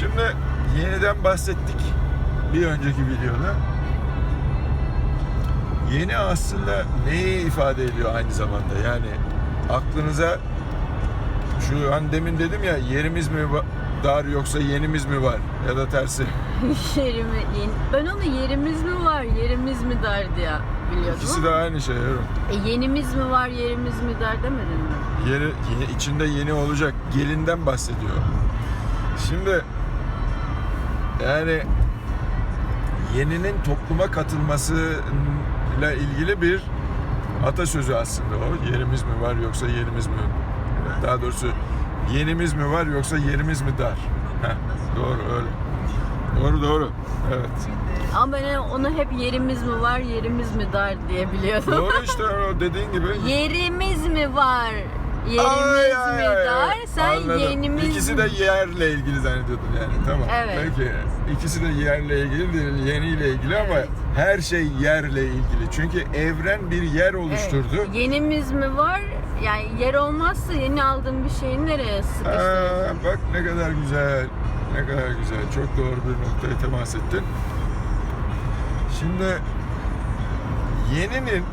Şimdi yeniden bahsettik bir önceki videoda. Yeni aslında neyi ifade ediyor aynı zamanda? Yani aklınıza şu an demin dedim ya yerimiz mi dar yoksa yenimiz mi var ya da tersi. Yerimi, yeni- ben onu yerimiz mi var, yerimiz mi dar diye biliyordum. İkisi de aynı şey. evet. E, yenimiz mi var, yerimiz mi dar demedin mi? Yeri, yeni, içinde yeni olacak gelinden bahsediyor. Şimdi yani yeninin topluma katılmasıyla ilgili bir atasözü aslında o. Yerimiz mi var yoksa yerimiz mi? Daha doğrusu yenimiz mi var yoksa yerimiz mi dar? Heh, doğru öyle. Doğru doğru. Evet. Ama ben onu hep yerimiz mi var, yerimiz mi dar diye biliyordum. Doğru işte o dediğin gibi. yerimiz mi var, yerimiz Ay, mi ay, dar, ay. Sen Anladım. yenimiz İkisi de yerle ilgili zannediyordun yani. Tamam. Evet. Peki. İkisi de yerle ilgili değil, yeniyle ilgili ama Evet. her şey yerle ilgili. Çünkü evren bir yer oluşturdu. Evet. Yenimiz mi var? Yani yer olmazsa yeni aldığın bir şeyi nereye sıkıştırırsın? Aa, bak ne kadar güzel. Ne kadar güzel. Çok doğru bir noktaya temas ettin. Şimdi yeninin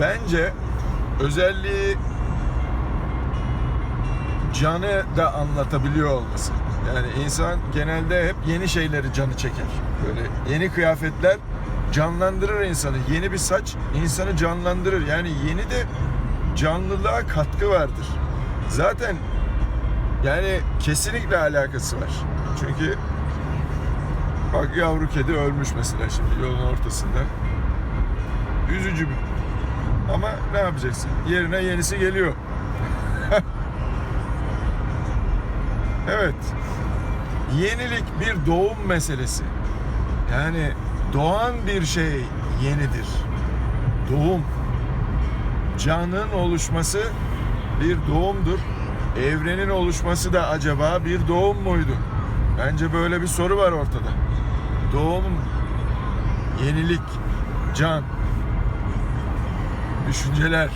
bence özelliği canı da anlatabiliyor olması. Yani insan genelde hep yeni şeyleri canı çeker. Böyle yeni kıyafetler canlandırır insanı. Yeni bir saç insanı canlandırır. Yani yeni de canlılığa katkı vardır. Zaten yani kesinlikle alakası var. Çünkü bak yavru kedi ölmüş mesela şimdi yolun ortasında. Üzücü bir ama ne yapacaksın? Yerine yenisi geliyor. Evet. Yenilik bir doğum meselesi. Yani doğan bir şey yenidir. Doğum. Canın oluşması bir doğumdur. Evrenin oluşması da acaba bir doğum muydu? Bence böyle bir soru var ortada. Doğum, yenilik, can, düşünceler,